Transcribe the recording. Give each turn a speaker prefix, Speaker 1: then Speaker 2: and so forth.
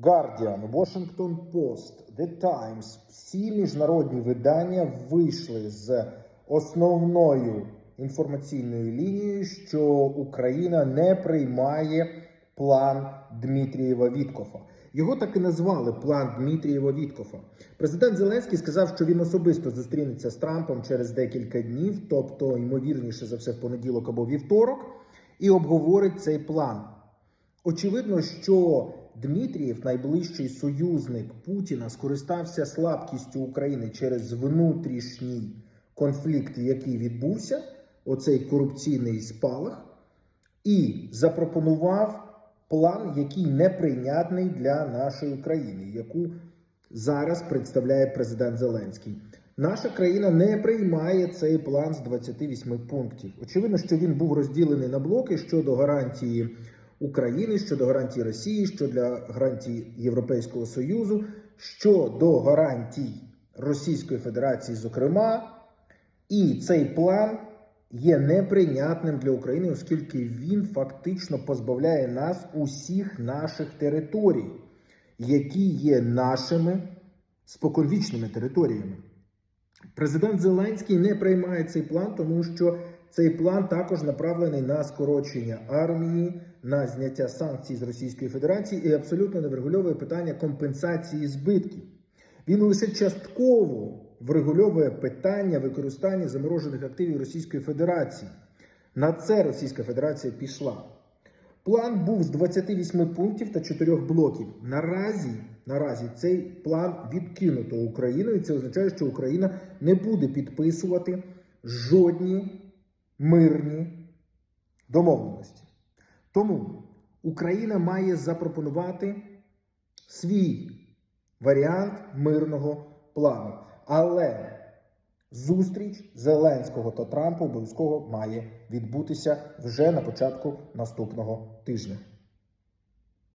Speaker 1: Guardian, Washington Post, The Times, всі міжнародні видання вийшли з основною інформаційною лінією, що Україна не приймає план Дмитрієва Віткофа. Його так і назвали план Дмитрієва Віткофа. Президент Зеленський сказав, що він особисто зустрінеться з Трампом через декілька днів, тобто ймовірніше за все в понеділок або вівторок, і обговорить цей план. Очевидно, що Дмитрієв, найближчий союзник Путіна, скористався слабкістю України через внутрішній конфлікт, який відбувся, оцей корупційний спалах, і запропонував план, який неприйнятний для нашої країни, яку зараз представляє президент Зеленський. Наша країна не приймає цей план з 28 пунктів. Очевидно, що він був розділений на блоки щодо гарантії України, щодо гарантії Росії, щодо гарантії Європейського Союзу, щодо гарантій Російської Федерації, зокрема, і цей план є неприйнятним для України, оскільки він фактично позбавляє нас усіх наших територій, які є нашими споконвічними територіями. Президент Зеленський не приймає цей план, тому що цей план також направлений на скорочення армії, на зняття санкцій з Російської Федерації і абсолютно не врегульовує питання компенсації збитків. Він лише частково врегульовує питання використання заморожених активів Російської Федерації. На це Російська Федерація пішла. План був з 28 пунктів та 4 блоків. Наразі, наразі цей план відкинуто Україною. Це означає, що Україна не буде підписувати жодні мирні домовленості. Тому Україна має запропонувати свій варіант мирного плану. Але зустріч Зеленського та Трампа обов'язково має відбутися вже на початку наступного тижня.